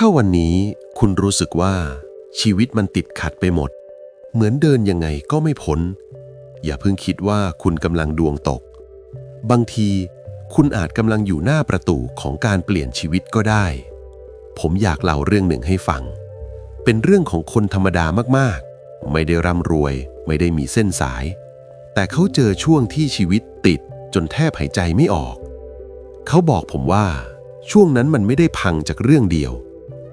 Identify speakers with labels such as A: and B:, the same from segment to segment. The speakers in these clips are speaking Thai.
A: ถ้าวันนี้คุณรู้สึกว่าชีวิตมันติดขัดไปหมด เหมือนเดินยังไงก็ไม่พ้น อย่าเพิ่งคิดว่าคุณกำลังดวงตก บางทีคุณอาจกำลังอยู่หน้าประตูของการเปลี่ยนชีวิตก็ได้ ผมอยากเล่าเรื่องหนึ่งให้ฟัง เป็นเรื่องของคนธรรมดามากๆ ไม่ได้ร่ำรวย ไม่ได้มีเส้นสาย แต่เขาเจอช่วงที่ชีวิตติดจนแทบหายใจไม่ออก เขาบอกผมว่าช่วงนั้นมันไม่ได้พังจากเรื่องเดียว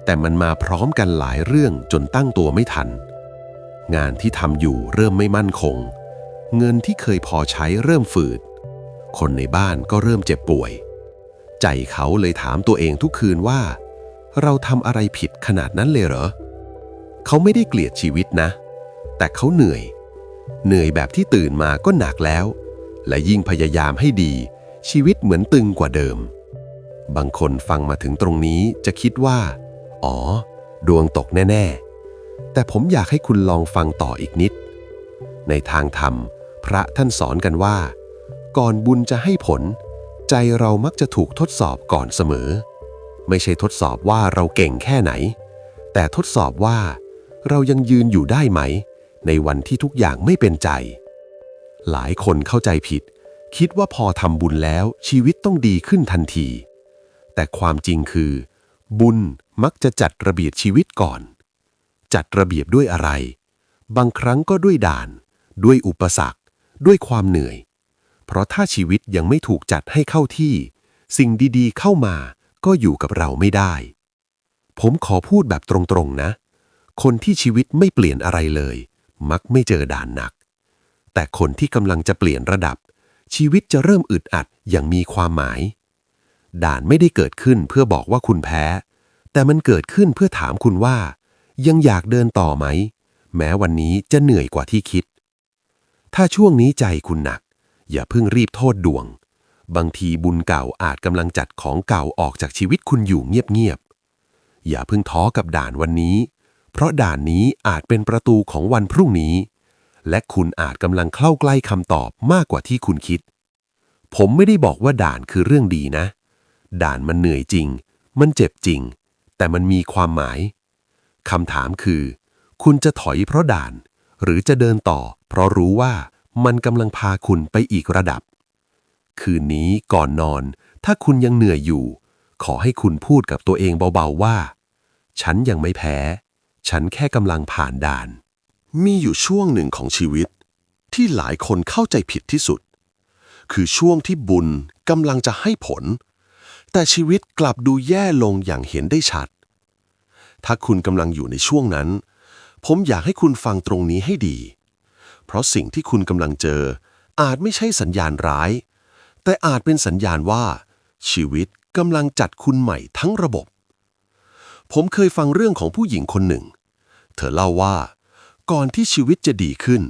A: แต่มันมาพร้อมกันหลายเรื่องจนตั้งตัวไม่ทัน งานที่ทำอยู่เริ่มไม่มั่นคง เงินที่เคยพอใช้เริ่มฝืด คนในบ้านก็เริ่มเจ็บป่วย ใจเขาเลยถามตัวเองทุกคืนว่า เราทำอะไรผิดขนาดนั้นเลยเหรอ เขาไม่ได้เกลียดชีวิตนะ แต่เขาเหนื่อย เหนื่อยแบบที่ตื่นมาก็หนักแล้ว และยิ่งพยายามให้ดี ชีวิตเหมือนตึงกว่าเดิม บางคนฟังมาถึงตรงนี้จะคิดว่า อ๋อ ดวงตกแน่ ๆ แต่ผมอยากให้คุณลองฟังต่ออีกนิด ในทางธรรม พระท่านสอนกันว่า ก่อนบุญจะให้ผล ใจเรามักจะถูกทดสอบก่อนเสมอ ไม่ใช่ทดสอบว่าเราเก่งแค่ไหน แต่ทดสอบว่า เรายังยืนอยู่ได้ไหม ในวันที่ทุกอย่างไม่เป็นใจ หลายคนเข้าใจผิด คิดว่าพอทำบุญแล้วชีวิตต้องดีขึ้นทันที แต่ความจริงคือ บุญมักจะจัดระเบียบชีวิตก่อน จัดระเบียบด้วยอะไร บางครั้งก็ด้วยด่าน ด้วยอุปสรรค ด้วยความเหนื่อย เพราะถ้าชีวิตยังไม่ถูกจัดให้เข้าที่ สิ่งดีๆ เข้ามาก็อยู่กับเราไม่ได้ ผมขอพูดแบบตรงๆนะ คนที่ชีวิตไม่เปลี่ยนอะไรเลย มักไม่เจอด่านหนัก แต่คนที่กำลังจะเปลี่ยนระดับ ชีวิตจะเริ่มอึดอัดอย่างมีความหมาย ด่านไม่ได้เกิดขึ้นเพื่อบอกว่าคุณแพ้ แต่มันเกิดขึ้นเพื่อถามคุณว่า ยังอยากเดินต่อไหม แม้วันนี้จะเหนื่อยกว่าที่คิด ถ้าช่วงนี้ใจคุณหนัก อย่าเพิ่งรีบโทษดวง บางทีบุญเก่าอาจกำลังจัดของเก่าออกจากชีวิตคุณอยู่เงียบๆอย่าเพิ่งท้อกับด่านวันนี้ เพราะด่านนี้อาจเป็นประตูของวันพรุ่งนี้ และคุณอาจกำลังเข้าใกล้คำตอบมากกว่าที่คุณคิดผมไม่ได้บอกว่าด่านคือเรื่องดีนะ ด่านมันเหนื่อยจริง มันเจ็บจริง แต่มันมีความหมาย คำถามคือ คุณจะถอยเพราะด่าน หรือจะเดินต่อ เพราะรู้ว่ามันกำลังพาคุณไปอีกระดับ คืนนี้ก่อนนอน ถ้าคุณยังเหนื่อยอยู่ ขอให้คุณพูดกับตัวเองเบาๆว่า ฉันยังไม่แพ้ ฉันแค่กำลังผ่านด่าน
B: มีอยู่ช่วงหนึ่งของชีวิต ที่หลายคนเข้าใจผิดที่สุด คือช่วงที่บุญกำลังจะให้ผล แต่ชีวิตกลับดูแย่ลงอย่างเห็นได้ชัด ถ้าคุณกำลังอยู่ในช่วงนั้น ผมอยากให้คุณฟังตรงนี้ให้ดี เพราะสิ่งที่คุณกำลังเจอ อาจไม่ใช่สัญญาณร้าย แต่อาจเป็นสัญญาณว่า ชีวิตกำลังจัดคุณใหม่ทั้งระบบ ผมเคยฟังเรื่องของผู้หญิงคนหนึ่ง เธอเล่าว่า ก่อนที่ชีวิตจะดีขึ้น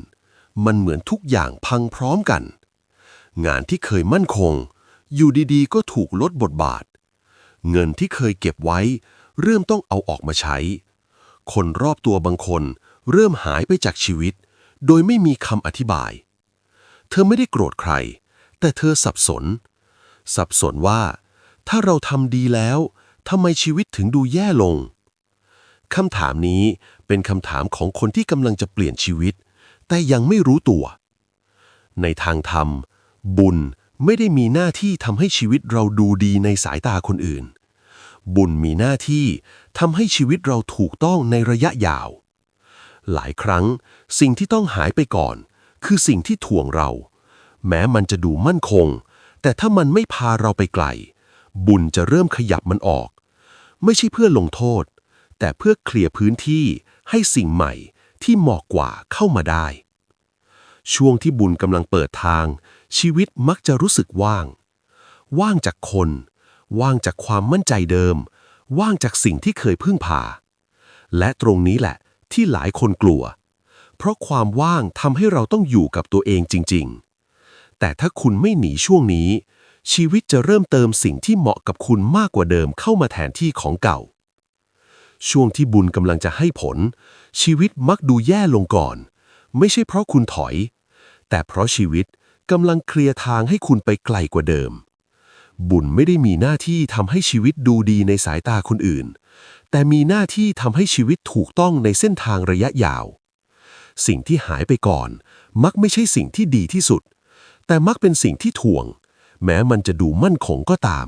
B: มันเหมือนทุกอย่างพังพร้อมกัน งานที่เคยมั่นคง อยู่ดีๆ ก็ถูกลดบทบาท เงินที่เคยเก็บไว้ เริ่มต้องเอาออกมาใช้ คนรอบตัวบางคน เริ่มหายไปจากชีวิต โดยไม่มีคำอธิบาย เธอไม่ได้โกรธใคร แต่เธอสับสน สับสนว่า ถ้าเราทำดีแล้วทำไมชีวิตถึงดูแย่ลงคำถามนี้เป็นคำถามของคนที่กำลังจะเปลี่ยนชีวิต แต่ยังไม่รู้ตัว ในทางธรรม บุญ ไม่ได้มีหน้าที่ทำให้ชีวิตเราดูดีในสายตาคนอื่น บุญมีหน้าที่ทำให้ชีวิตเราถูกต้องในระยะยาว หลายครั้งสิ่งที่ต้องหายไปก่อน คือสิ่งที่ถ่วงเรา แม้มันจะดูมั่นคง แต่ถ้ามันไม่พาเราไปไกล บุญจะเริ่มขยับมันออก ไม่ใช่เพื่อลงโทษ แต่เพื่อเคลียร์พื้นที่ให้สิ่งใหม่ที่เหมาะกว่าเข้ามาได้ ช่วงที่บุญกำลังเปิดทาง ชีวิตมักจะรู้สึกว่าง ว่างจากคน ว่างจากความมั่นใจเดิม ว่างจากสิ่งที่เคยพึ่งพา และตรงนี้แหละที่หลายคนกลัว เพราะความว่างทำให้เราต้องอยู่กับตัวเองจริง ๆ แต่ถ้าคุณไม่หนีช่วงนี้ ชีวิตจะเริ่มเติมสิ่งที่เหมาะกับคุณมากกว่าเดิมเข้ามาแทนที่ของเก่า ช่วงที่บุญกำลังจะให้ผล ชีวิตมักดูแย่ลงก่อน ไม่ใช่เพราะคุณถอย แต่เพราะชีวิต กำลังเคลียร์ทางให้คุณไปไกลกว่าเดิม บุญไม่ได้มีหน้าที่ทำให้ชีวิตดูดีในสายตาคนอื่น แต่มีหน้าที่ทำให้ชีวิตถูกต้องในเส้นทางระยะยาว สิ่งที่หายไปก่อน มักไม่ใช่สิ่งที่ดีที่สุด แต่มักเป็นสิ่งที่ถ่วง แม้มันจะดูมั่นคงก็ตาม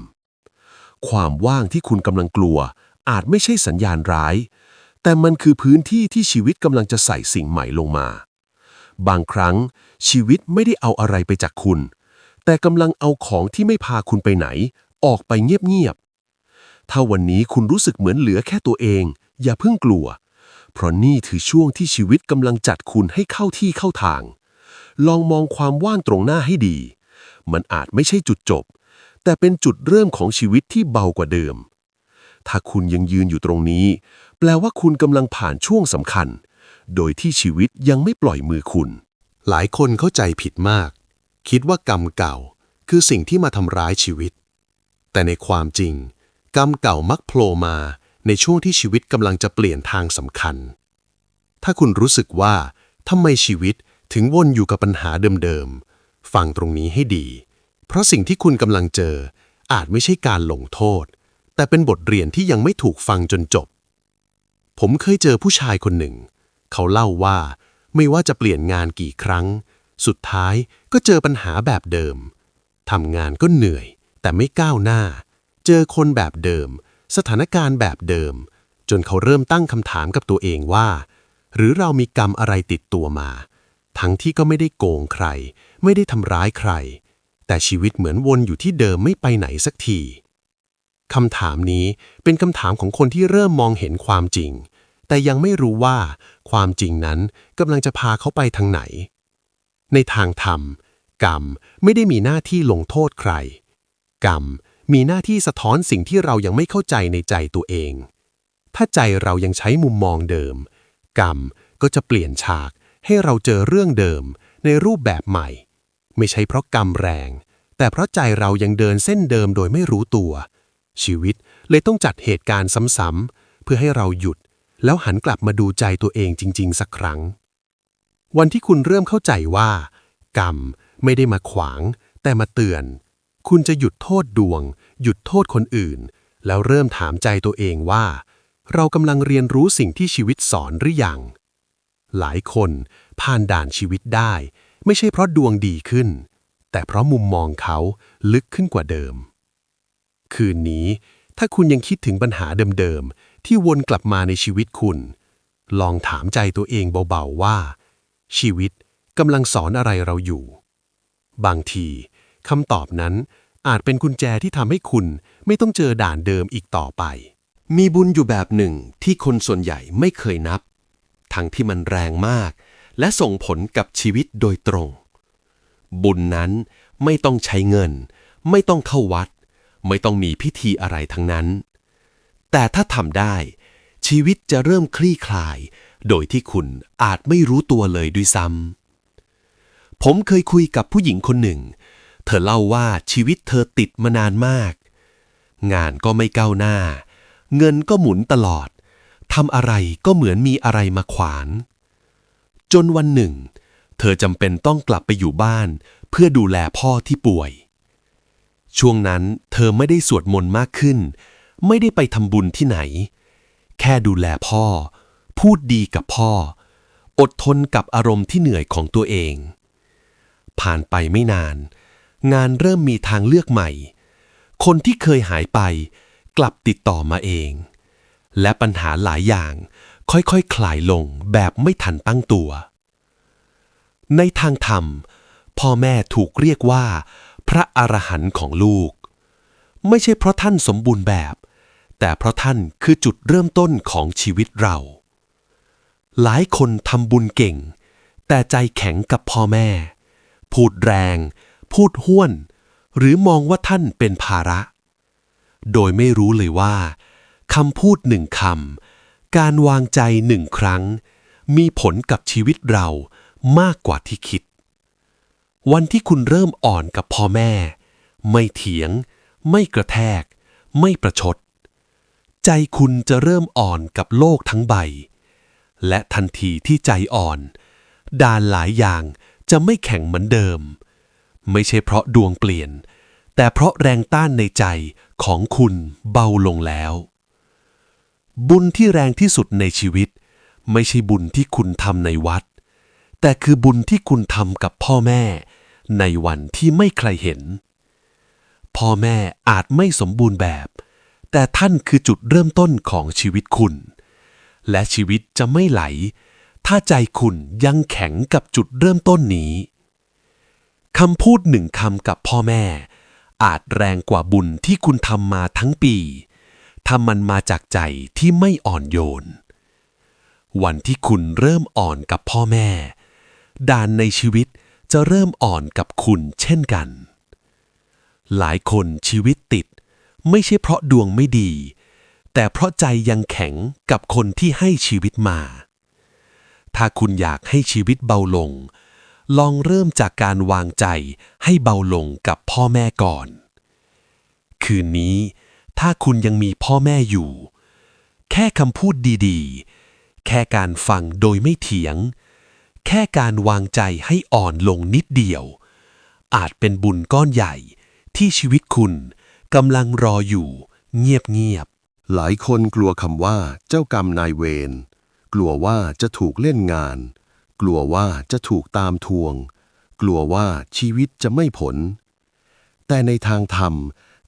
B: ความว่างที่คุณกำลังกลัว อาจไม่ใช่สัญญาณร้าย แต่มันคือพื้นที่ที่ชีวิตกำลังจะใส่สิ่งใหม่ลงมา บางครั้ง ชีวิตไม่ได้เอาอะไรไปจากคุณ แต่กำลังเอาของที่ไม่พาคุณไปไหน ออกไปเงียบๆ ถ้าวันนี้คุณรู้สึกเหมือนเหลือแค่ตัวเอง อย่าเพิ่งกลัว เพราะนี่คือช่วงที่ชีวิตกำลังจัดคุณให้เข้าที่เข้าทาง ลองมองความว่างตรงหน้าให้ดี มันอาจไม่ใช่จุดจบ แต่เป็นจุดเริ่มของชีวิตที่เบากว่าเดิม ถ้าคุณยังยืนอยู่ตรงนี้ แปลว่าคุณกำลังผ่านช่วงสำคัญ โดยที่ชีวิตยังไม่ปล่อยมือคุณ
C: หลายคนเข้าใจผิดมาก คิดว่ากรรมเก่าคือสิ่งที่มาทำร้ายชีวิต แต่ในความจริง กรรมเก่ามักโผล่มาในช่วงที่ชีวิตกำลังจะเปลี่ยนทางสำคัญ ถ้าคุณรู้สึกว่าทำไมชีวิตถึงวนอยู่กับปัญหาเดิมๆ ฟังตรงนี้ให้ดี เพราะสิ่งที่คุณกำลังเจอ อาจไม่ใช่การลงโทษ แต่เป็นบทเรียนที่ยังไม่ถูกฟังจนจบ ผมเคยเจอผู้ชายคนหนึ่ง เขาเล่าว่า ไม่ว่าจะเปลี่ยนงานกี่ครั้ง สุดท้ายก็เจอปัญหาแบบเดิมทำงานก็เหนื่อย แต่ไม่ก้าวหน้า เจอคนแบบเดิม สถานการณ์แบบเดิม จนเขาเริ่มตั้งคำถามกับตัวเองว่า หรือเรามีกรรมอะไรติดตัวมา ทั้งที่ก็ไม่ได้โกงใคร ไม่ได้ทำร้ายใคร แต่ชีวิตเหมือนวนอยู่ที่เดิมไม่ไปไหนสักทีคำถามนี้เป็นคำถามของคนที่เริ่มมองเห็นความจริง แต่ยังไม่รู้ว่า ความจริงนั้นกำลังจะพาเขาไปทางไหน ในทางธรรม กรรมไม่ได้มีหน้าที่ลงโทษใคร กรรมมีหน้าที่สะท้อนสิ่งที่เรายังไม่เข้าใจในใจตัวเอง ถ้าใจเรายังใช้มุมมองเดิม กรรมก็จะเปลี่ยนฉากให้เราเจอเรื่องเดิมในรูปแบบใหม่ ไม่ใช่เพราะกรรมแรง แต่เพราะใจเรายังเดินเส้นเดิมโดยไม่รู้ตัว ชีวิตเลยต้องจัดเหตุการณ์ซ้ำๆเพื่อให้เราหยุด แล้วหันกลับมาดูใจตัวเองจริง ๆ สักครั้ง วันที่คุณเริ่มเข้าใจว่า กรรมไม่ได้มาขวาง แต่มาเตือน คุณจะหยุดโทษดวง หยุดโทษคนอื่น แล้วเริ่มถามใจตัวเองว่า เรากำลังเรียนรู้สิ่งที่ชีวิตสอนหรือยัง หลายคนผ่านด่านชีวิตได้ ไม่ใช่เพราะดวงดีขึ้น แต่เพราะมุมมองเขาลึกขึ้นกว่าเดิม คืนนี้ถ้าคุณยังคิดถึงปัญหาเดิมๆ ที่วนกลับมาในชีวิตคุณ ลองถามใจตัวเองเบาๆว่า ชีวิตกำลังสอนอะไรเราอยู่ บางทีคำตอบนั้นอาจเป็นกุญแจที่ทำให้คุณไม่ต้องเจอด่านเดิมอีกต่อไป
A: มีบุญอยู่แบบหนึ่งที่คนส่วนใหญ่ไม่เคยนับ ทั้งที่มันแรงมาก และส่งผลกับชีวิตโดยตรง บุญนั้นไม่ต้องใช้เงิน ไม่ต้องเข้าวัด ไม่ต้องมีพิธีอะไรทั้งนั้น แต่ถ้าทำได้ ชีวิตจะเริ่มคลี่คลาย โดยที่คุณอาจไม่รู้ตัวเลยด้วยซ้ำผมเคยคุยกับผู้หญิงคนหนึ่ง เธอเล่าว่าชีวิตเธอติดมานานมาก งานก็ไม่ก้าวหน้า เงินก็หมุนตลอดทำอะไรก็เหมือนมีอะไรมาขวางจนวันหนึ่ง เธอจำเป็นต้องกลับไปอยู่บ้าน เพื่อดูแลพ่อที่ป่วย ช่วงนั้นเธอไม่ได้สวดมนต์มากขึ้น ไม่ได้ไปทำบุญที่ไหน แค่ดูแลพ่อ พูดดีกับพ่อ อดทนกับอารมณ์ที่เหนื่อยของตัวเอง ผ่านไปไม่นาน งานเริ่มมีทางเลือกใหม่ คนที่เคยหายไปกลับติดต่อมาเอง และปัญหาหลายอย่างค่อยๆคคลายลงแบบไม่ทันตั้งตัว ในทางธรรม พ่อแม่ถูกเรียกว่า พระอรหันต์ของลูก ไม่ใช่เพราะท่านสมบูรณ์แบบ แต่เพราะท่านคือจุดเริ่มต้นของชีวิตเรา หลายคนทำบุญเก่ง แต่ใจแข็งกับพ่อแม่ พูดแรง พูดห้วน หรือมองว่าท่านเป็นภาระ โดยไม่รู้เลยว่าคำพูดหนึ่งคำการวางใจหนึ่งครั้ง มีผลกับชีวิตเรามากกว่าที่คิด วันที่คุณเริ่มอ่อนกับพ่อแม่ ไม่เถียง ไม่กระแทก ไม่ประชด ใจคุณจะเริ่มอ่อนกับโลกทั้งใบ และทันทีที่ใจอ่อน ด่านหลายอย่างจะไม่แข็งเหมือนเดิม ไม่ใช่เพราะดวงเปลี่ยน
C: แต่เพราะแรงต้านในใจของคุณเบาลงแล้ว บุญที่แรงที่สุดในชีวิต ไม่ใช่บุญที่คุณทำในวัด แต่คือบุญที่คุณทำกับพ่อแม่ ในวันที่ไม่ใครเห็น พ่อแม่อาจไม่สมบูรณ์แบบ แต่ท่านคือจุดเริ่มต้นของชีวิตคุณ และชีวิตจะไม่ไหล ถ้าใจคุณยังแข็งกับจุดเริ่มต้นนี้คำพูดหนึ่งคำกับพ่อแม่ อาจแรงกว่าบุญที่คุณทำมาทั้งปีถ้ามันมาจากใจที่ไม่อ่อนโยน วันที่คุณเริ่มอ่อนกับพ่อแม่ ด่านในชีวิตจะเริ่มอ่อนกับคุณเช่นกัน หลายคนชีวิตติด ไม่ใช่เพราะดวงไม่ดี แต่เพราะใจยังแข็งกับคนที่ให้ชีวิตมา ถ้าคุณอยากให้ชีวิตเบาลง ลองเริ่มจากการวางใจให้เบาลงกับพ่อแม่ก่อน คืนนี้ ถ้าคุณยังมีพ่อแม่อยู่ แค่คำพูดดีๆ แค่การฟังโดยไม่เถียง แค่การวางใจให้อ่อนลงนิดเดียว อาจเป็นบุญก้อนใหญ่ที่ชีวิตคุณ กำลังรออยู่เงียบ
B: หลายคนกลัวคำว่าเจ้ากรรมนายเวร กลัวว่าจะถูกเล่นงาน กลัวว่าจะถูกตามทวง กลัวว่าชีวิตจะไม่ผล แต่ในทางธรรม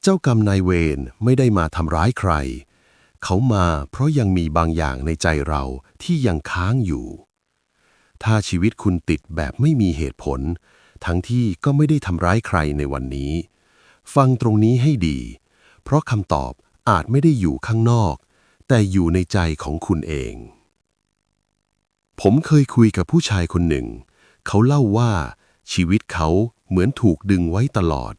B: เจ้ากรรมนายเวรไม่ได้มาทำร้ายใคร เขามาเพราะยังมีบางอย่างในใจเราที่ยังค้างอยู่ ถ้าชีวิตคุณติดแบบไม่มีเหตุผล ทั้งที่ก็ไม่ได้ทำร้ายใครในวันนี้ ฟังตรงนี้ให้ดี เพราะคำตอบอาจไม่ได้อยู่ข้างนอก แต่อยู่ในใจของคุณเอง ผมเคยคุยกับผู้ชายคนหนึ่ง เขาเล่าว่า ชีวิตเขาเหมือนถูกดึงไว้ตลอด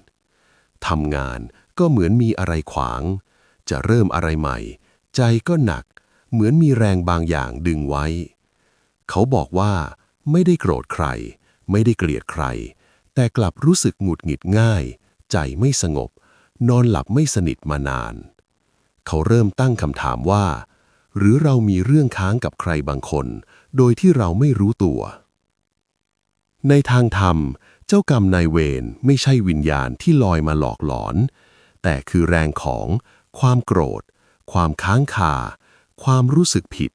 B: ทำงานก็เหมือนมีอะไรขวาง จะเริ่มอะไรใหม่ ใจก็หนัก เหมือนมีแรงบางอย่างดึงไว้ เขาบอกว่าไม่ได้โกรธใคร ไม่ได้เกลียดใคร แต่กลับรู้สึกหงุดหงิดง่าย ใจไม่สงบ นอนหลับไม่สนิทมานาน เขาเริ่มตั้งคำถามว่า หรือเรามีเรื่องค้างกับใครบางคน โดยที่เราไม่รู้ตัว ในทางธรรม เจ้ากรรมนายเวรไม่ใช่วิญญาณที่ลอยมาหลอกหลอน แต่คือแรงของ ความโกรธ ความค้างคา ความรู้สึกผิด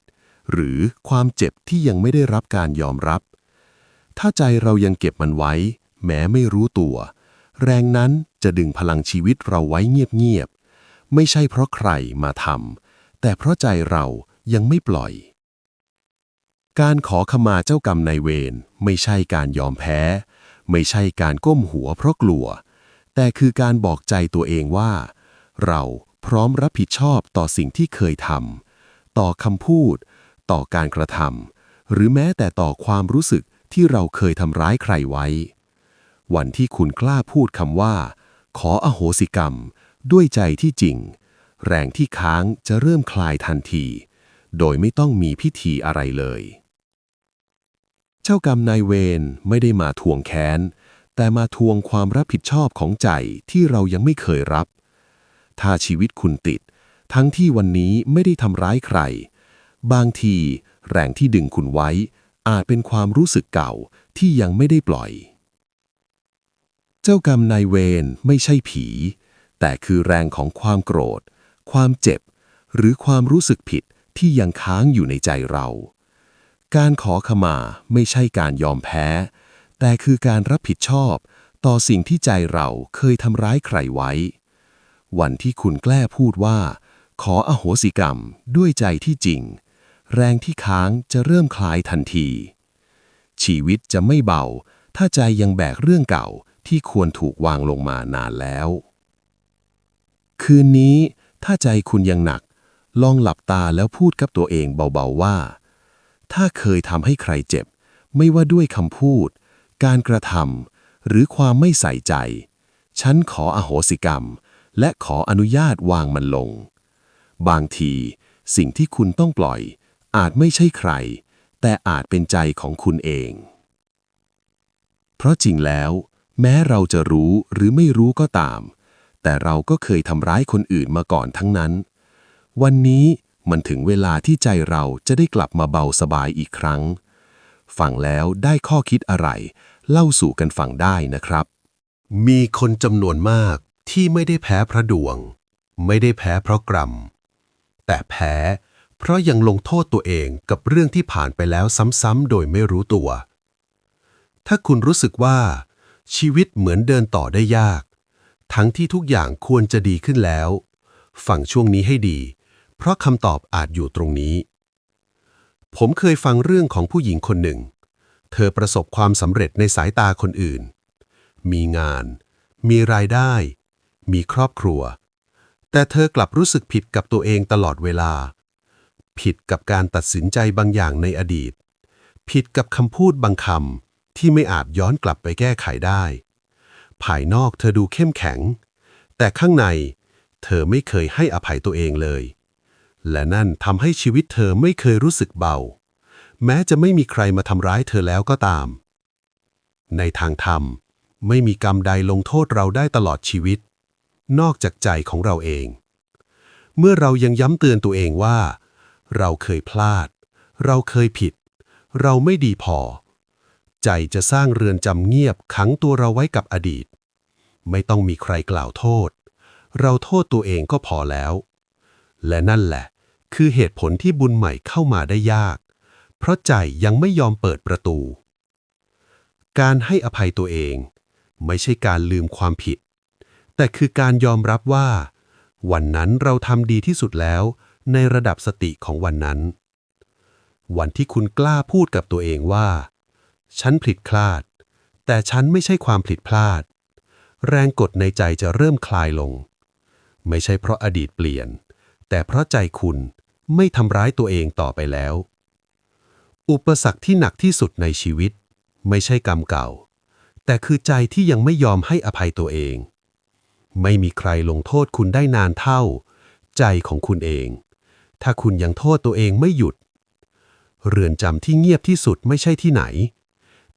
B: หรือความเจ็บที่ยังไม่ได้รับการยอมรับ ถ้าใจเรายังเก็บมันไว้ แม้ไม่รู้ตัว แรงนั้นจะดึงพลังชีวิตเราไว้เงียบๆ ไม่ใช่เพราะใครมาทำ แต่เพราะใจเรายังไม่ปล่อย การขอขมาเจ้ากรรมนายเวรไม่ใช่การยอมแพ้ ไม่ใช่การก้มหัวเพราะกลัว แต่คือการบอกใจตัวเองว่า เราพร้อมรับผิดชอบต่อสิ่งที่เคยทำ ต่อคำพูด ต่อการกระทำ หรือแม้แต่ต่อความรู้สึกที่เราเคยทำร้ายใครไว้ วันที่คุณกล้าพูดคำว่า ขออโหสิกรรม ด้วยใจที่จริง แรงที่ค้างจะเริ่มคลายทันที โดยไม่ต้องมีพิธีอะไรเลย เจ้ากรรมนายเวรไม่ได้มาทวงแค้น แต่มาทวงความรับผิดชอบของใจที่เรายังไม่เคยรับ ถ้าชีวิตคุณติด ทั้งที่วันนี้ไม่ได้ทำร้ายใคร บางทีแรงที่ดึงคุณไว้ อาจเป็นความรู้สึกเก่าที่ยังไม่ได้ปล่อย เจ้ากรรมนายเวรไม่ใช่ผี แต่คือแรงของความโกรธ ความเจ็บ หรือความรู้สึกผิดที่ยังค้างอยู่ในใจเรา การขอขมาไม่ใช่การยอมแพ้ แต่คือการรับผิดชอบ ต่อสิ่งที่ใจเราเคยทำร้ายใครไว้ วันที่คุณแกล้พูดว่า ขออโหสิกรรมด้วยใจที่จริง แรงที่ค้างจะเริ่มคลายทันที ชีวิตจะไม่เบา ถ้าใจยังแบกเรื่องเก่า ที่ควรถูกวางลงมานานแล้ว คืนนี้ถ้าใจคุณยังหนัก ลองหลับตาแล้วพูดกับตัวเองเบาๆว่า ถ้าเคยทำให้ใครเจ็บ ไม่ว่าด้วยคำพูด การกระทำหรือความไม่ใส่ใจ ฉันขออโหสิกรรม และขออนุญาตวางมันลง บางที สิ่งที่คุณต้องปล่อย อาจไม่ใช่ใคร แต่อาจเป็นใจของคุณเอง เพราะจริงแล้ว แม้เราจะรู้หรือไม่รู้ก็ตาม แต่เราก็เคยทำร้ายคนอื่นมาก่อนทั้งนั้น วันนี้มันถึงเวลาที่ใจเราจะได้กลับมาเบาสบายอีกครั้ง ฟังแล้วได้ข้อคิดอะไร เล่าสู่กันฟังได้นะครับ
C: มีคนจำนวนมากที่ไม่ได้แพ้เพราะดวง ไม่ได้แพ้เพราะกรรม แต่แพ้เพราะยังลงโทษตัวเองกับเรื่องที่ผ่านไปแล้วซ้ำๆโดยไม่รู้ตัว ถ้าคุณรู้สึกว่า ชีวิตเหมือนเดินต่อได้ยาก ทั้งที่ทุกอย่างควรจะดีขึ้นแล้ว ฟังช่วงนี้ให้ดี เพราะคำตอบอาจอยู่ตรงนี้ ผมเคยฟังเรื่องของผู้หญิงคนหนึ่ง เธอประสบความสำเร็จในสายตาคนอื่น มีงาน มีรายได้ มีครอบครัว แต่เธอกลับรู้สึกผิดกับตัวเองตลอดเวลา ผิดกับการตัดสินใจบางอย่างในอดีต ผิดกับคำพูดบางคำ ที่ไม่อาจย้อนกลับไปแก้ไขได้ ภายนอกเธอดูเข้มแข็ง แต่ข้างในเธอไม่เคยให้อภัยตัวเองเลย และนั่นทำให้ชีวิตเธอไม่เคยรู้สึกเบา แม้จะไม่มีใครมาทำร้ายเธอแล้วก็ตาม ในทางธรรมไม่มีกรรมใดลงโทษเราได้ตลอดชีวิต นอกจากใจของเราเอง เมื่อเรายังย้ำเตือนตัวเองว่า เราเคยพลาด เราเคยผิด เราไม่ดีพอ ใจจะสร้างเรือนจำเงียบขังตัวเราไว้กับอดีต ไม่ต้องมีใครกล่าวโทษ เราโทษตัวเองก็พอแล้ว และนั่นแหละ คือเหตุผลที่บุญใหม่เข้ามาได้ยาก เพราะใจยังไม่ยอมเปิดประตู การให้อภัยตัวเอง ไม่ใช่การลืมความผิด แต่คือการยอมรับว่า วันนั้นเราทำดีที่สุดแล้ว ในระดับสติของวันนั้นวันที่คุณกล้าพูดกับตัวเองว่า ฉันผิดพลาด แต่ฉันไม่ใช่ความผิดพลาด แรงกดในใจจะเริ่มคลายลง ไม่ใช่เพราะอดีตเปลี่ยน แต่เพราะใจคุณไม่ทำร้ายตัวเองต่อไปแล้ว อุปสรรคที่หนักที่สุดในชีวิต ไม่ใช่กรรมเก่า แต่คือใจที่ยังไม่ยอมให้อภัยตัวเอง ไม่มีใครลงโทษคุณได้นานเท่า ใจของคุณเอง ถ้าคุณยังโทษตัวเองไม่หยุด เรือนจำที่เงียบที่สุดไม่ใช่ที่ไหน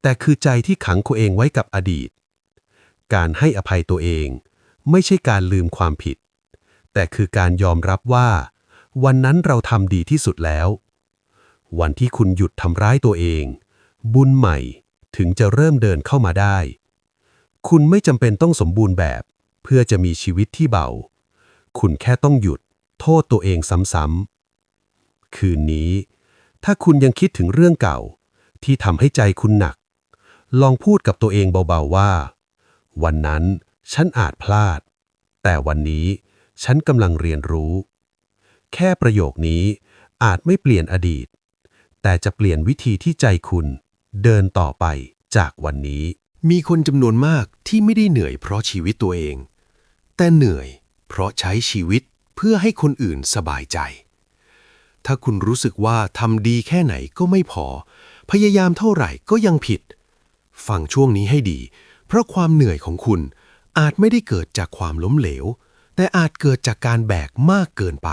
C: แต่คือใจที่ขังตัวเองไว้กับอดีต การให้อภัยตัวเอง ไม่ใช่การลืมความผิด แต่คือการยอมรับว่า วันนั้นเราทำดีที่สุดแล้ว วันที่คุณหยุดทำร้ายตัวเอง บุญใหม่ถึงจะเริ่มเดินเข้ามาได้ คุณไม่จำเป็นต้องสมบูรณ์แบบ เพื่อจะมีชีวิตที่เบา คุณแค่ต้องหยุด โทษตัวเองซ้ำๆคืนนี้ ถ้าคุณยังคิดถึงเรื่องเก่า ที่ทำให้ใจคุณหนัก ลองพูดกับตัวเองเบาๆว่า วันนั้นฉันอาจพลาด แต่วันนี้ฉันกำลังเรียนรู้ แค่ประโยคนี้อาจไม่เปลี่ยนอดีต แต่จะเปลี่ยนวิธีที่ใจคุณ เดินต่อไปจากวันนี้ มีคนจำนวนมากที่ไม่ได้เหนื่อยเพราะชีวิตตัวเอง แต่เหนื่อยเพราะใช้ชีวิตเพื่อให้คนอื่นสบายใจ ถ้าคุณรู้สึกว่าทำดีแค่ไหนก็ไม่พอ พยายามเท่าไหร่ก็ยังผิด ฟังช่วงนี้ให้ดี เพราะความเหนื่อยของคุณอาจไม่ได้เกิดจากความล้มเหลว แต่อาจเกิดจากการแบกมากเกินไป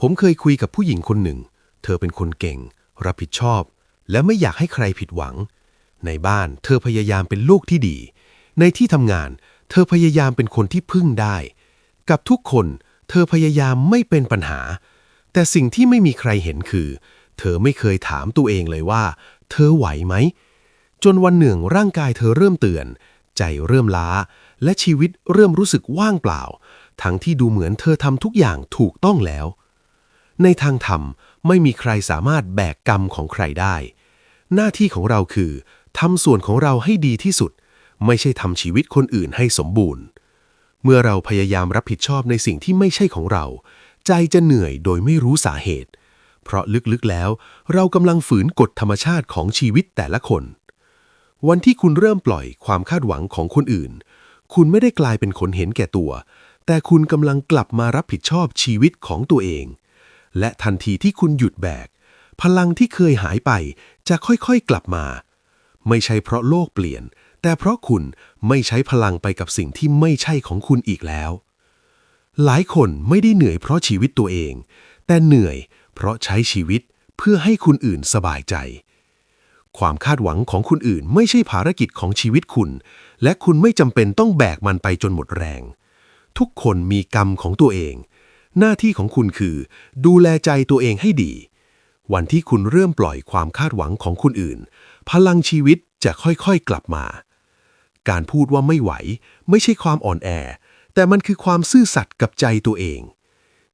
C: ผมเคยคุยกับผู้หญิงคนหนึ่ง เธอเป็นคนเก่ง รับผิดชอบ และไม่อยากให้ใครผิดหวัง ในบ้านเธอพยายามเป็นลูกที่ดี ในที่ทำงาน เธอพยายามเป็นคนที่พึ่งได้ กับทุกคนเธอพยายามไม่เป็นปัญหา แต่สิ่งที่ไม่มีใครเห็นคือ เธอไม่เคยถามตัวเองเลยว่า เธอไหวไหม จนวันหนึ่งร่างกายเธอเริ่มเตือน ใจเริ่มล้า และชีวิตเริ่มรู้สึกว่างเปล่า ทั้งที่ดูเหมือนเธอทำทุกอย่างถูกต้องแล้ว ในทางธรรมไม่มีใครสามารถแบกกรรมของใครได้ หน้าที่ของเราคือทำส่วนของเราให้ดีที่สุด ไม่ใช่ทำชีวิตคนอื่นให้สมบูรณ์ เมื่อเราพยายามรับผิดชอบในสิ่งที่ไม่ใช่ของเรา ใจจะเหนื่อยโดยไม่รู้สาเหตุ เพราะลึกๆแล้ว เรากำลังฝืนกฎธรรมชาติของชีวิตแต่ละคน วันที่คุณเริ่มปล่อยความคาดหวังของคนอื่น คุณไม่ได้กลายเป็นคนเห็นแก่ตัว แต่คุณกำลังกลับมารับผิดชอบชีวิตของตัวเอง และทันทีที่คุณหยุดแบก พลังที่เคยหายไปจะค่อยๆกลับมา ไม่ใช่เพราะโลกเปลี่ยน แต่เพราะคุณไม่ใช้พลังไปกับสิ่งที่ไม่ใช่ของคุณอีกแล้ว หลายคนไม่ได้เหนื่อยเพราะชีวิตตัวเอง แต่เหนื่อยเพราะใช้ชีวิตเพื่อให้คนอื่นสบายใจ ความคาดหวังของคนอื่นไม่ใช่ภารกิจของชีวิตคุณ และคุณไม่จำเป็นต้องแบกมันไปจนหมดแรง ทุกคนมีกรรมของตัวเอง หน้าที่ของคุณคือ ดูแลใจตัวเองให้ดี วันที่คุณเริ่มปล่อยความคาดหวังของคนอื่น พลังชีวิตจะค่อยๆกลับมา การพูดว่าไม่ไหว ไม่ใช่ความอ่อนแอ แต่มันคือความซื่อสัตย์กับใจตัวเอง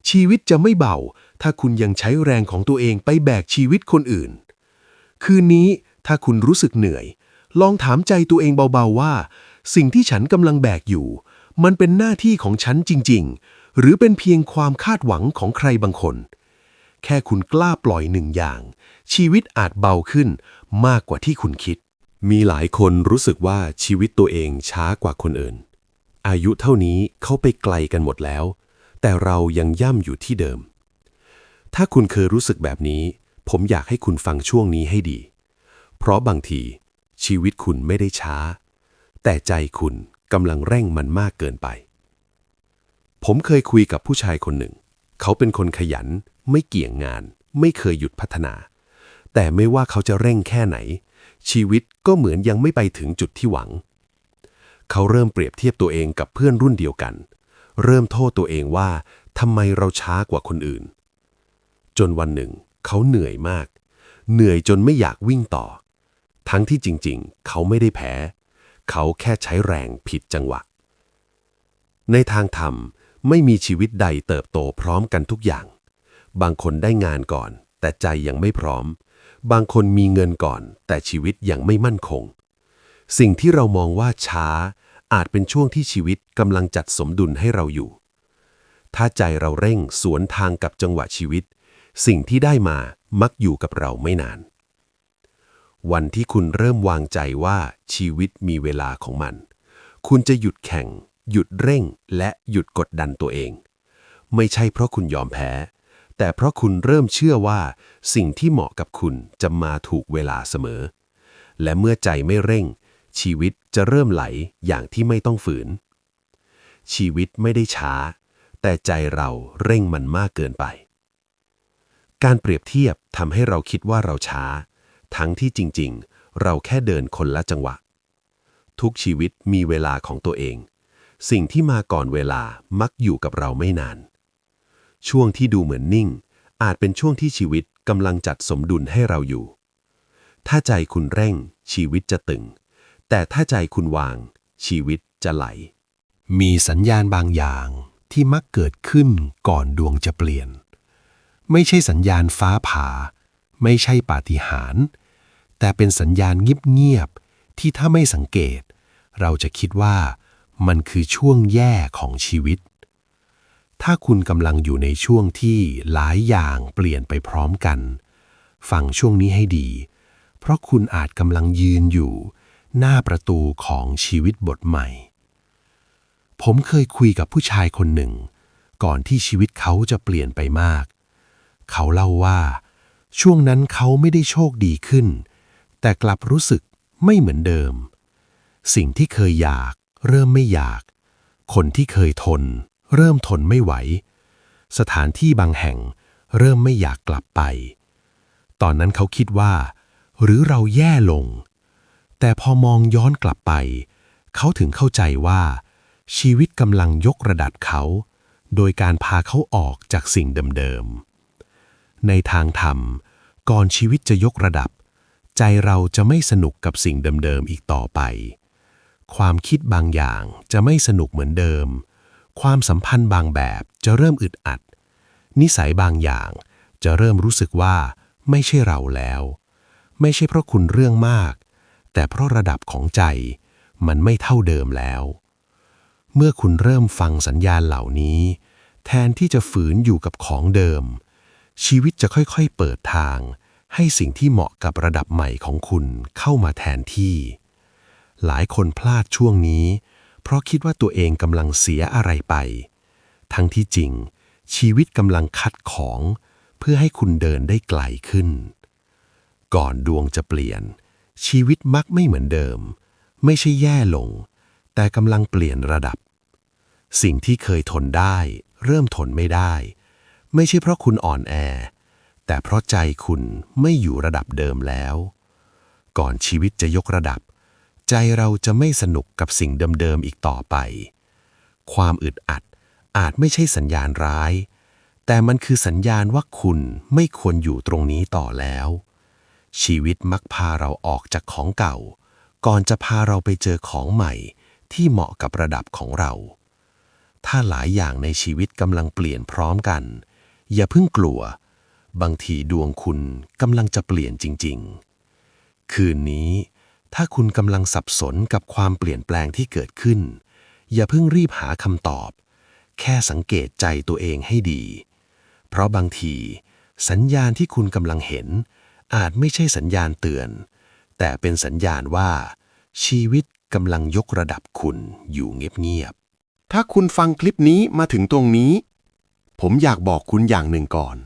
C: ชีวิตจะไม่เบา ถ้าคุณยังใช้แรงของตัวเองไปแบกชีวิตคนอื่นคืนนี้ ถ้าคุณรู้สึกเหนื่อย ลองถามใจตัวเองเบาๆว่า สิ่งที่ฉันกำลังแบกอยู่ มันเป็นหน้าที่ของฉันจริง ๆ หรือเป็นเพียงความคาดหวังของใครบางคน แค่คุณกล้าปล่อยหนึ่งอย่าง ชีวิตอาจเบาขึ้นมากกว่าที่คุณคิด
A: มีหลายคนรู้สึกว่าชีวิตตัวเองช้ากว่าคนอื่น อายุเท่านี้เขาไปไกลกันหมดแล้ว แต่เรายังย่ำอยู่ที่เดิม ถ้าคุณเคยรู้สึกแบบนี้ ผมอยากให้คุณฟังช่วงนี้ให้ดี เพราะบางที ชีวิตคุณไม่ได้ช้า แต่ใจคุณกำลังเร่งมันมากเกินไป ผมเคยคุยกับผู้ชายคนหนึ่ง เขาเป็นคนขยัน ไม่เกี่ยงงาน ไม่เคยหยุดพัฒนา แต่ไม่ว่าเขาจะเร่งแค่ไหน ชีวิตก็เหมือนยังไม่ไปถึงจุดที่หวัง เขาเริ่มเปรียบเทียบตัวเองกับเพื่อนรุ่นเดียวกัน เริ่มโทษตัวเองว่าทำไมเราช้ากว่าคนอื่น จนวันหนึ่ง เขาเหนื่อยมาก เหนื่อยจนไม่อยากวิ่งต่อ ทั้งที่จริงๆ เขาไม่ได้แพ้ เขาแค่ใช้แรงผิดจังหวะ ในทางธรรมไม่มีชีวิตใดเติบโตพร้อมกันทุกอย่าง บางคนได้งานก่อน แต่ใจยังไม่พร้อม บางคนมีเงินก่อน แต่ชีวิตยังไม่มั่นคง สิ่งที่เรามองว่าช้า อาจเป็นช่วงที่ชีวิตกำลังจัดสมดุลให้เราอยู่ ถ้าใจเราเร่งสวนทางกับจังหวะชีวิต สิ่งที่ได้มามักอยู่กับเราไม่นาน วันที่คุณเริ่มวางใจว่าชีวิตมีเวลาของมัน คุณจะหยุดแข่ง หยุดเร่ง และหยุดกดดันตัวเอง ไม่ใช่เพราะคุณยอมแพ้ แต่เพราะคุณเริ่มเชื่อว่าสิ่งที่เหมาะกับคุณจะมาถูกเวลาเสมอ และเมื่อใจไม่เร่ง ชีวิตจะเริ่มไหลอย่างที่ไม่ต้องฝืน ชีวิตไม่ได้ช้า แต่ใจเราเร่งมันมากเกินไป การเปรียบเทียบทำให้เราคิดว่าเราช้า ทั้งที่จริงๆ เราแค่เดินคนละจังหวะ ทุกชีวิตมีเวลาของตัวเอง สิ่งที่มาก่อนเวลามักอยู่กับเราไม่นาน ช่วงที่ดูเหมือนนิ่ง อาจเป็นช่วงที่ชีวิตกำลังจัดสมดุลให้เราอยู่ ถ้าใจคุณเร่ง ชีวิตจะตึง แต่ถ้าใจคุณวาง ชีวิตจะไหล
C: มีสัญญาณบางอย่างที่มักเกิดขึ้นก่อนดวงจะเปลี่ยน ไม่ใช่สัญญาณฟ้าผ่า ไม่ใช่ปาฏิหาริย์แต่เป็นสัญญาณเงียบๆที่ถ้าไม่สังเกต เราจะคิดว่ามันคือช่วงแย่ของชีวิต ถ้าคุณกำลังอยู่ในช่วงที่หลายอย่างเปลี่ยนไปพร้อมกัน ฟังช่วงนี้ให้ดี เพราะคุณอาจกำลังยืนอยู่ หน้าประตูของชีวิตบทใหม่ ผมเคยคุยกับผู้ชายคนหนึ่ง ก่อนที่ชีวิตเขาจะเปลี่ยนไปมาก เขาเล่าว่า ช่วงนั้นเขาไม่ได้โชคดีขึ้น แต่กลับรู้สึกไม่เหมือนเดิม สิ่งที่เคยอยากเริ่มไม่อยาก คนที่เคยทน เริ่มทนไม่ไหว สถานที่บางแห่งเริ่มไม่อยากกลับไป ตอนนั้นเขาคิดว่า หรือเราแย่ลง แต่พอมองย้อนกลับไป เขาถึงเข้าใจว่า ชีวิตกำลังยกระดับเขา โดยการพาเขาออกจากสิ่งเดิมๆ ในทางธรรม ก่อนชีวิตจะยกระดับ ใจเราจะไม่สนุกกับสิ่งเดิมๆอีกต่อไป ความคิดบางอย่างจะไม่สนุกเหมือนเดิม ความสัมพันธ์บางแบบจะเริ่มอึดอัด นิสัยบางอย่างจะเริ่มรู้สึกว่าไม่ใช่เราแล้ว ไม่ใช่เพราะคุณเรื่องมาก แต่เพราะระดับของใจมันไม่เท่าเดิมแล้ว เมื่อคุณเริ่มฟังสัญญาณเหล่านี้ แทนที่จะฝืนอยู่กับของเดิม ชีวิตจะค่อยๆเปิดทาง ให้สิ่งที่เหมาะกับระดับใหม่ของคุณเข้ามาแทนที่ หลายคนพลาดช่วงนี้ เพราะคิดว่าตัวเองกำลังเสียอะไรไป ทั้งที่จริง ชีวิตกำลังคัดของ เพื่อให้คุณเดินได้ไกลขึ้น ก่อนดวงจะเปลี่ยน ชีวิตมักไม่เหมือนเดิม ไม่ใช่แย่ลง แต่กำลังเปลี่ยนระดับ สิ่งที่เคยทนได้ เริ่มทนไม่ได้ ไม่ใช่เพราะคุณอ่อนแอ แต่เพราะใจคุณไม่อยู่ระดับเดิมแล้ว ก่อนชีวิตจะยกระดับ ใจเราจะไม่สนุกกับสิ่งเดิมๆอีกต่อไป ความอึดอัดอาจไม่ใช่สัญญาณร้าย แต่มันคือสัญญาณว่าคุณไม่ควรอยู่ตรงนี้ต่อแล้ว ชีวิตมักพาเราออกจากของเก่า ก่อนจะพาเราไปเจอของใหม่ที่เหมาะกับระดับของเรา ถ้าหลายอย่างในชีวิตกำลังเปลี่ยนพร้อมกัน อย่าเพิ่งกลัว บางทีดวงคุณกำลังจะเปลี่ยนจริง ๆ คืนนี้ ถ้าคุณกำลังสับสนกับความเปลี่ยนแปลงที่เกิดขึ้น อย่าเพิ่งรีบหาคำตอบ แค่สังเกตใจตัวเองให้ดี เพราะบางที สัญญาณที่คุณกำลังเห็น อาจไม่ใช่สัญญาณเตือน แต่เป็นสัญญาณว่า ชีวิตกำลังยกระดับคุณอยู่เงียบๆ
B: ถ้าคุณฟังคลิปนี้มาถึงตรงนี้ ผมอยากบอกคุณอย่างหนึ่งก่อน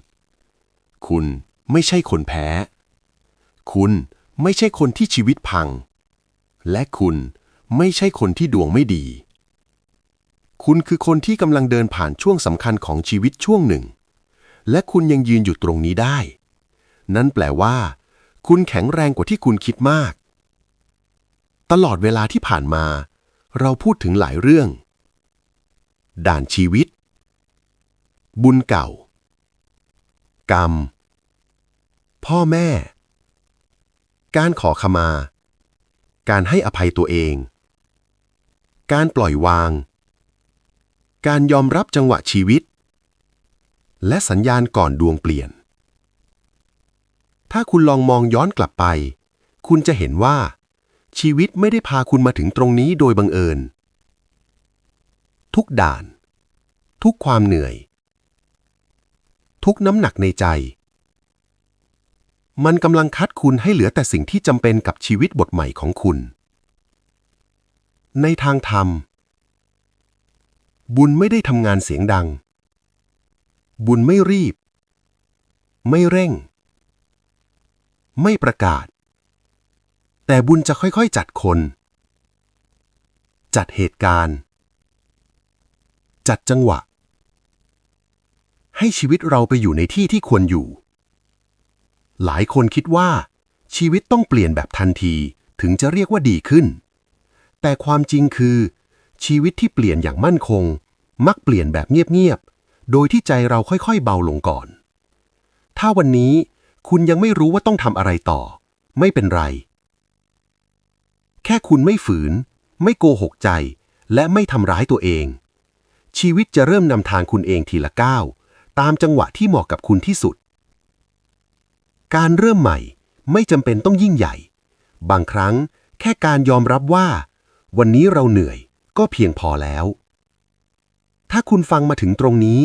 B: คุณไม่ใช่คนแพ้ คุณไม่ใช่คนที่ชีวิตพัง และคุณไม่ใช่คนที่ดวงไม่ดี คุณคือคนที่กำลังเดินผ่านช่วงสำคัญของชีวิตช่วงหนึ่ง และคุณยังยืนอยู่ตรงนี้ได้ นั่นแปลว่า คุณแข็งแรงกว่าที่คุณคิดมาก ตลอดเวลาที่ผ่านมา เราพูดถึงหลายเรื่อง ด่านชีวิต บุญเก่า กรรม พ่อแม่ การขอขมา การให้อภัยตัวเอง การปล่อยวาง การยอมรับจังหวะชีวิต และสัญญาณก่อนดวงเปลี่ยน ถ้าคุณลองมองย้อนกลับไป คุณจะเห็นว่า ชีวิตไม่ได้พาคุณมาถึงตรงนี้โดยบังเอิญ ทุกด่าน ทุกความเหนื่อย ทุกน้ำหนักในใจ มันกำลังคัดคุณให้เหลือแต่สิ่งที่จำเป็นกับชีวิตบทใหม่ของคุณ ในทางธรรม บุญไม่ได้ทำงานเสียงดัง บุญไม่รีบ ไม่เร่ง ไม่ประกาศ แต่บุญจะค่อยๆจัดคน จัดเหตุการณ์ จัดจังหวะ ให้ชีวิตเราไปอยู่ในที่ที่ควรอยู่ หลายคนคิดว่า ชีวิตต้องเปลี่ยนแบบทันทีถึงจะเรียกว่าดีขึ้น แต่ความจริงคือ ชีวิตที่เปลี่ยนอย่างมั่นคง มักเปลี่ยนแบบเงียบๆ โดยที่ใจเราค่อยๆ เบาลงก่อน ถ้าวันนี้คุณยังไม่รู้ว่าต้องทำอะไรต่อ ไม่เป็นไร แค่คุณไม่ฝืน ไม่โกหกใจ และไม่ทำร้ายตัวเอง ชีวิตจะเริ่มนำทางคุณเองทีละก้าว ตามจังหวะที่เหมาะกับคุณที่สุด การเริ่มใหม่ไม่จำเป็นต้องยิ่งใหญ่ บางครั้งแค่การยอมรับว่า วันนี้เราเหนื่อยก็เพียงพอแล้ว ถ้าคุณฟังมาถึงตรงนี้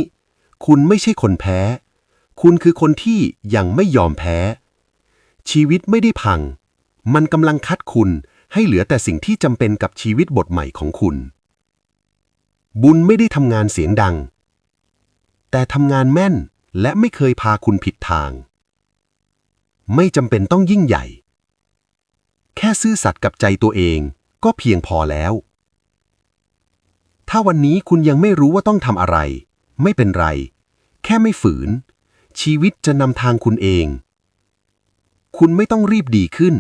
B: คุณไม่ใช่คนแพ้ คุณคือคนที่ยังไม่ยอมแพ้ ชีวิตไม่ได้พัง มันกำลังคัดคุณให้เหลือแต่สิ่งที่จำเป็นกับชีวิตบทใหม่ของคุณ บุญไม่ได้ทำงานเสียงดัง แต่ทำงานแม่นและไม่เคยพาคุณผิดทาง ไม่จำเป็นต้องยิ่งใหญ่ แค่ซื่อสัตย์กับใจตัวเองก็เพียงพอแล้ว ถ้าวันนี้คุณยังไม่รู้ว่าต้องทำอะไร ไม่เป็นไร แค่ไม่ฝืน ชีวิตจะนำทางคุณเอง คุณไม่ต้องรีบดีขึ้น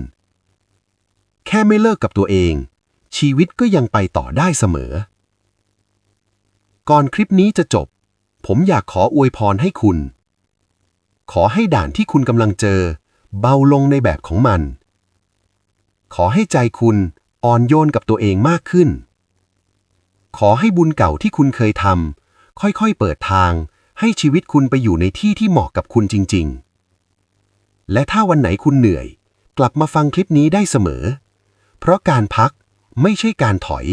B: แค่ไม่เลิกกับตัวเอง ชีวิตก็ยังไปต่อได้เสมอ ก่อนคลิปนี้จะจบ ผมอยากขออวยพรให้คุณ ขอให้ด่านที่คุณกำลังเจอ เบาลงในแบบของมัน ขอให้ใจคุณอ่อนโยนกับตัวเองมากขึ้น ขอให้บุญเก่าที่คุณเคยทำค่อยๆเปิดทางให้ชีวิตคุณไปอยู่ในที่ที่เหมาะกับคุณจริง ๆ และถ้าวันไหนคุณเหนื่อย กลับมาฟังคลิปนี้ได้เสมอ เพราะการพักไม่ใช่การถอย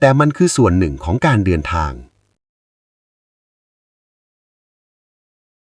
B: แต่มันคือส่วนหนึ่งของการเดินทาง